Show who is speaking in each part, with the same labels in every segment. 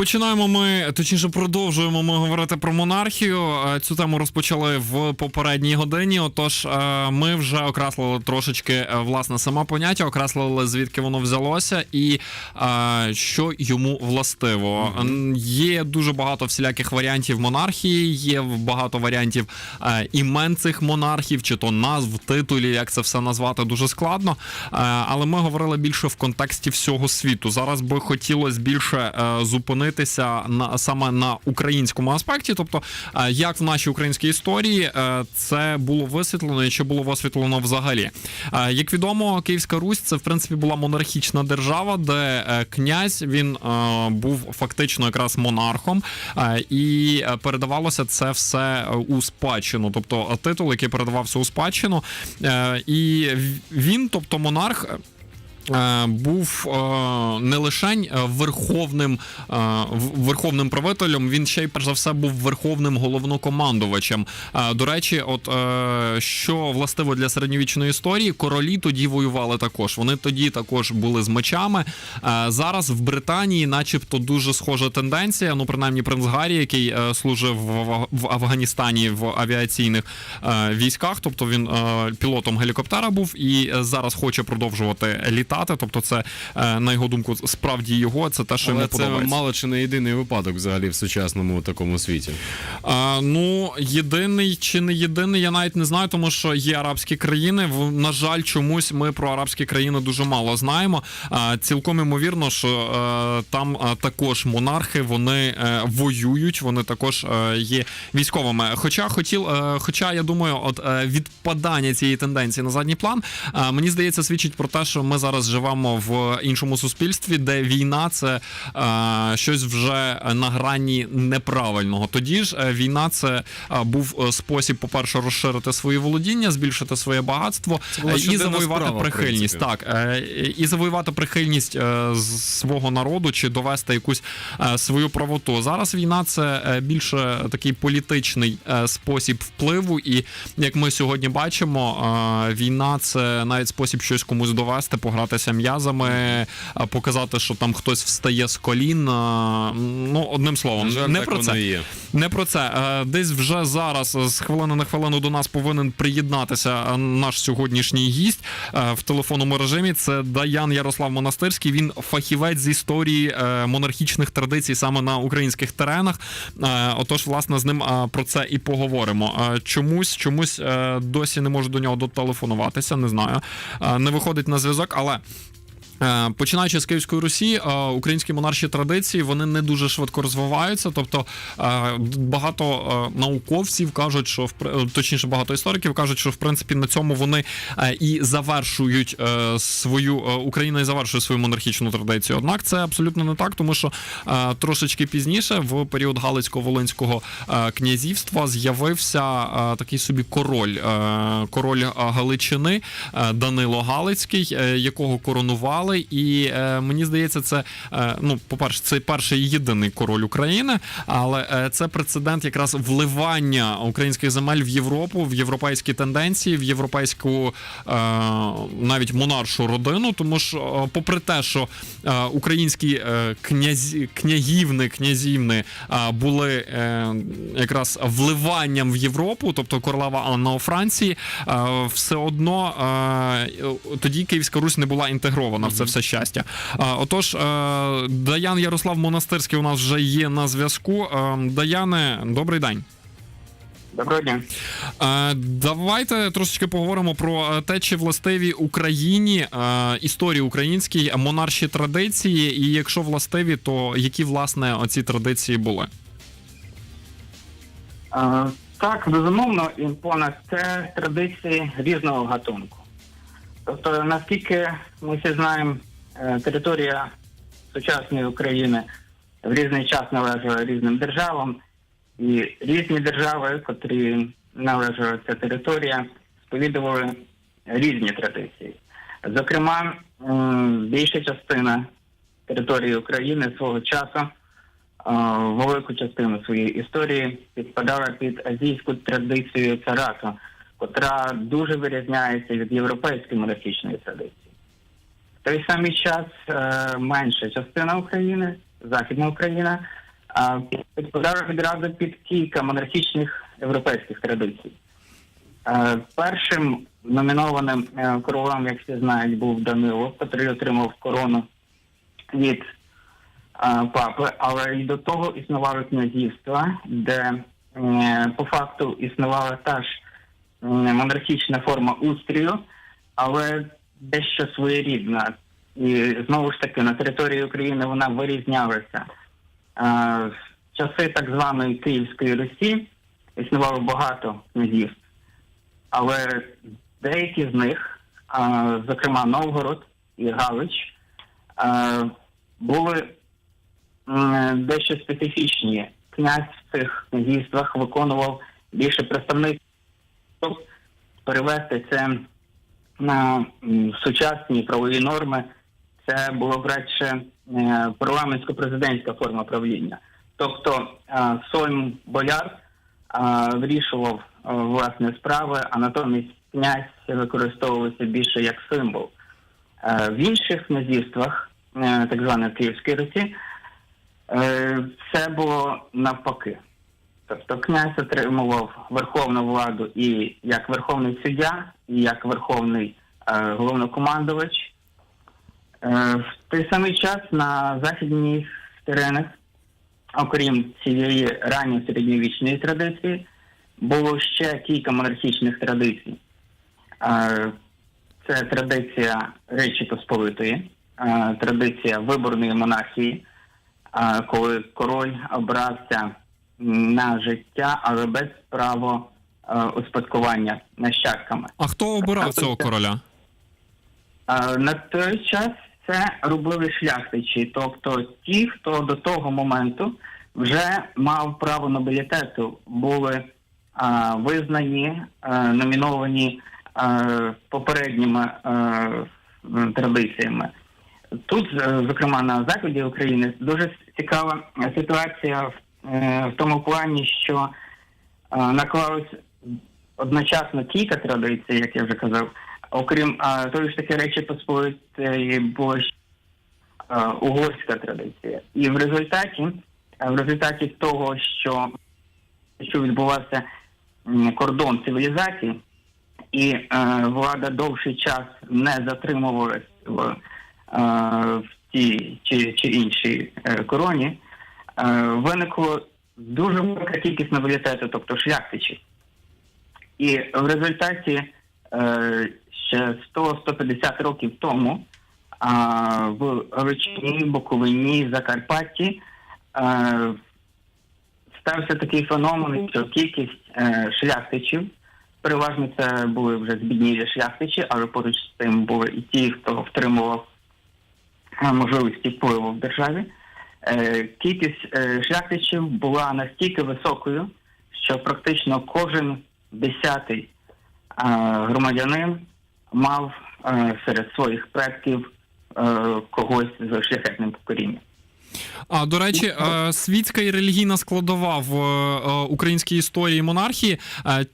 Speaker 1: Починаємо ми, точніше, продовжуємо ми говорити про монархію. Е, Цю тему розпочали в попередній годині. Отож, е, ми вже окреслили трошечки е, власне саме поняття, окреслили звідки воно взялося і що йому властиво. Є дуже багато всіляких варіантів монархії, є багато варіантів імен цих монархів, чи то назв, титулів, як це все назвати, дуже складно. Але ми говорили більше в контексті всього світу. Зараз би хотілося більше е, зупинитися на саме на українському аспекті, тобто е, як в нашій українській історії е, це було висвітлено і чи було висвітлено взагалі. Е, Як відомо, Київська Русь це в принципі була монархічна держава, де князь він був фактично якраз монархом, і передавалося це все у спадщину, тобто титул, який передавався у спадщину, і він, тобто монарх. Е, Був е, не лише верховним е, верховним правителем, він ще й перш за все був верховним головнокомандувачем. До речі, от що властиво для середньовічної історії, королі тоді воювали також. Вони тоді також були з мечами. Зараз в Британії, начебто, дуже схожа тенденція. Ну, принаймні, принц Гаррі, який служив в, Афганістані в авіаційних військах, тобто він пілотом гелікоптера був і зараз хоче продовжувати літати. Тобто, це е, на його думку, справді його. Це те, що йому
Speaker 2: це
Speaker 1: подобається.
Speaker 2: мало чи не єдиний випадок взагалі в сучасному такому світі.
Speaker 1: А, ну, єдиний чи не єдиний, я навіть не знаю, тому що є арабські країни. На жаль, чомусь ми про арабські країни дуже мало знаємо. А, цілком імовірно, що е, там е, також монархи вони е, воюють, вони також е, є військовими. Хоча хотів, е, хоча я думаю, от відпадання цієї тенденції на задній план, е, мені здається, свідчить про те, що ми зараз живемо в іншому суспільстві, де війна це е, щось вже на грані неправильного. Тоді ж е, війна це е, був е, спосіб, по-перше, розширити свої володіння, збільшити своє багатство і завоювати
Speaker 2: справа,
Speaker 1: прихильність. Так, е, і завоювати прихильність е, свого народу чи довести якусь е, свою правоту. Зараз війна це більше такий політичний е, спосіб впливу, і як ми сьогодні бачимо, е, війна це навіть спосіб щось комусь довести, погратися м'язами, показати, що там хтось встає з колін. Ну, одним словом,
Speaker 2: жаль,
Speaker 1: не
Speaker 2: так
Speaker 1: про
Speaker 2: воно
Speaker 1: це.
Speaker 2: і є.
Speaker 1: Не про це. Е, Десь вже зараз е, з хвилини на хвилину до нас повинен приєднатися е, наш сьогоднішній гість в телефонному режимі. Це Даян Ярослав Монастирський. Він фахівець з історії монархічних традицій саме на українських теренах. Отож, власне, з ним про це і поговоримо. Чомусь, чомусь досі не можу до нього дотелефонуватися. Не знаю. Не виходить на зв'язок, але. Е, Починаючи з Київської Русі, е, українські монарші традиції вони не дуже швидко розвиваються. Тобто е, багато науковців кажуть, що точніше багато істориків кажуть, що в принципі на цьому вони і завершують свою Україна і завершує свою монархічну традицію. Однак це абсолютно не так, тому що трошечки пізніше, в період Галицько-Волинського князівства, з'явився такий собі король, король Галичини Данило Галицький, якого коронували. І е, мені здається, це е, ну, по-перше, це перший єдиний король України, але е, це прецедент якраз вливання українських земель в Європу, в європейські тенденції, в європейську е, навіть монаршу родину. Тому що, попри те, що е, українські е, князі, княгівни, князівни е, були е, якраз вливанням в Європу, тобто королева Анна у Франції, е, все одно е, тоді Київська Русь не була інтегрована в це все щастя. Отож, е, Даян Ярослав Монастирський у нас вже є на зв'язку. Е, Даяне, добрий день.
Speaker 3: Доброго дня.
Speaker 1: Е, Давайте трошечки поговоримо про те, чи властиві Україні історії українській монарші традиції, і якщо властиві, то які власне оці традиції були?
Speaker 3: Так, безумовно, імпона це традиції різного гатунку. Тобто, наскільки ми всі знаємо, е, територія сучасної України в різний час належала різним державам, і різні держави, котрі належала ця територія, сповідували різні традиції. Зокрема, більша частина території України свого часу е, велику частину своєї історії підпадала під азійську традицію царату, котра дуже вирізняється від європейської монархічної традиції. В той самий час е, менша частина України Західна Україна, а, підпадала відразу під кілька монархічних європейських традицій. Е, Першим номінованим е, королем, як всі знають, був Данило, який отримав корону від е, папи, але й до того існували князівства, де е, по факту існувала та ж е, монархічна форма устрію, але дещо своєрідна. І знову ж таки на території України вона вирізнялася. В часи так званої Київської Русі існувало багато князівств, але деякі з них, зокрема Новгород і Галич, були дещо специфічні. Князь в цих князівствах виконував більше представництв. Тобто Перевести це на сучасні правові норми, це було б радше е, парламентсько-президентська форма правління. Тобто е, сойм бояр е, вирішував власне справи, а натомість князь використовувався більше як символ. В інших князівствах, так званої Київської Русі, це було навпаки. Тобто князь отримував верховну владу і як верховний суддя, і як верховний е, головнокомандувач. Е, в той самий час на західній теренах, окрім цієї ранньої середньовічної традиції, було ще кілька монархічних традицій. Е, Це традиція Речі Посполитої, е, традиція виборної монархії, е, коли король обрався на життя, але без права е, успадкування нащадками.
Speaker 1: А хто обирав цього короля?
Speaker 3: Е, На той час це робили шляхтичі, тобто ті, хто до того моменту вже мав право нобілітету, були а, визнані, а, номіновані а, попередніми м, традиціями. Тут, е, зокрема, на заході України, дуже цікава ситуація в, е, в тому плані, що е, наклалось одночасно кілька традицій, як я вже казав. Окрім а, тої ж таки речі Посполитої була ще угорська традиція. І в результаті, в результаті того, що, що відбувався кордон цивілізації, і е, влада довший час не затримувалась в, е, в тій чи, чи іншій е, короні, е, виникло дуже велика кількість нобілітету, тобто шляхтичів. І в результаті е, ще 100-150 років тому в Галичині, Буковині, Закарпатті е, стався такий феномен, що кількість е, шляхтичів, переважно це були вже збіднілі шляхтичі, але поруч з тим були і ті, хто втримував е, можливості впливу в державі. Е, кількість е, шляхтичів була настільки високою, що практично кожен десятий е, громадянин мав е, серед своїх предків е, когось з шляхетним покорінням.
Speaker 1: А до речі, е, світська і релігійна складова в е, українській історії монархії. е,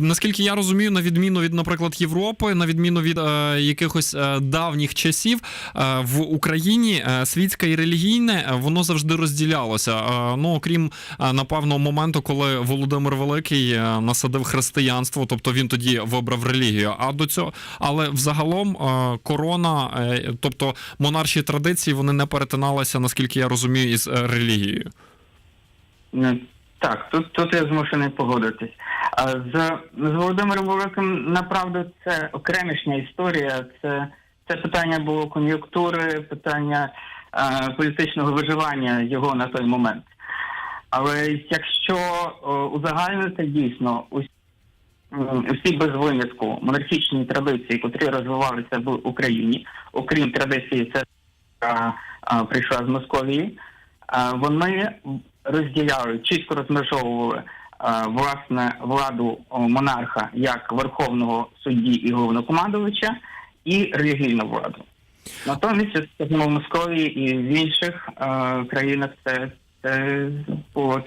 Speaker 1: Наскільки я розумію, на відміну від, наприклад, Європи, на відміну від е, якихось е, давніх часів, е, в Україні е, світська і релігійне е, воно завжди розділялося. Е, Ну окрім е, напевно моменту, коли Володимир Великий е, насадив християнство, тобто він тоді вибрав релігію. А до цього, але взагалом е, корона, е, тобто монарші традиції, вони не перетиналися, наскільки я розумію, із е, релігією.
Speaker 3: Так, тут, тут я змушений погодитись. З, з Володимиром Великим, направду, це окремішня історія. Це, це питання було кон'юнктури, питання е, політичного виживання його на той момент. Але якщо о, узагальнити дійсно усі, усі без винятку монархічні традиції, котрі розвивалися в Україні, окрім традиції, це а, прийшла з Московії, вони розділяли, чітко розмежовували власне владу монарха як верховного судді і головнокомандувача і релігійну владу. Натомість, в Московії і в інших країнах це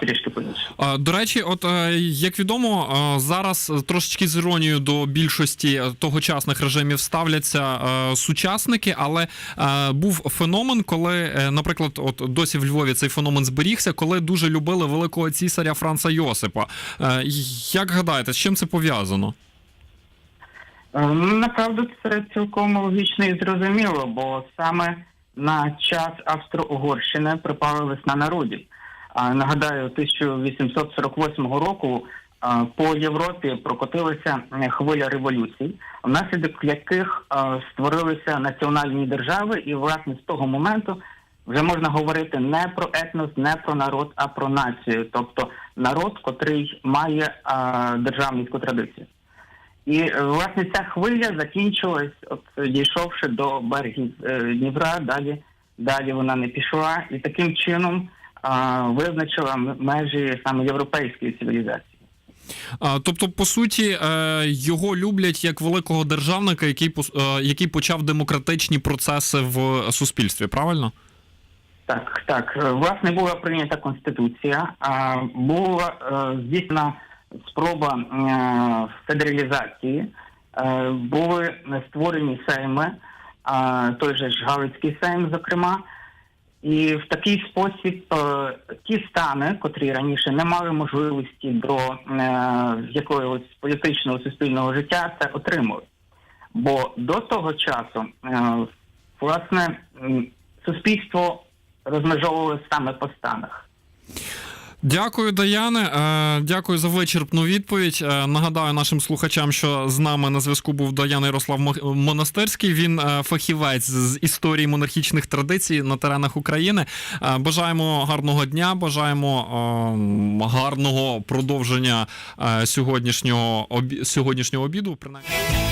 Speaker 3: трішки.
Speaker 1: Е, До речі, от е, як відомо, е, зараз трошечки з іронією до більшості тогочасних режимів ставляться сучасники, але був феномен, коли, наприклад, от досі в Львові цей феномен зберігся, коли дуже любили великого цісаря Франца Йосипа. Як гадаєте, з чим це пов'язано?
Speaker 3: Ну, Направду це цілком логічно і зрозуміло, бо саме на час Австро-Угорщини припала весна народів. А, Нагадаю, 1848 року по Європі прокотилася хвиля революцій, внаслідок яких створилися національні держави, і власне з того моменту вже можна говорити не про етнос, не про народ, а про націю, тобто народ, котрий має а, державницьку традицію. І е, власне ця хвиля закінчилась, от дійшовши до берегів е, Дніпра, далі, далі вона не пішла, і таким чином а, визначила межі саме європейської цивілізації.
Speaker 1: А, Тобто, по суті, е, його люблять як великого державника, який який почав демократичні процеси в суспільстві, правильно?
Speaker 3: Так, так. Власне, була прийнята конституція, а була здійснена спроба е, федералізації, е, були створені сейми, той же ж Галицький сейм, зокрема. І в такий спосіб е, ті стани, котрі раніше не мали можливості до е, якогось політичного суспільного життя, це отримали. Бо до того часу, е, власне, суспільство розмежовувалося саме по станах.
Speaker 1: Дякую, Даяне. Е, Дякую за вичерпну відповідь. Е, Нагадаю нашим слухачам, що з нами на зв'язку був Даян Ярослав Мо- Монастирський. Він е, фахівець з історії монархічних традицій на теренах України. Бажаємо гарного дня, бажаємо гарного продовження сьогоднішнього сьогоднішнього обіду. Принаймні.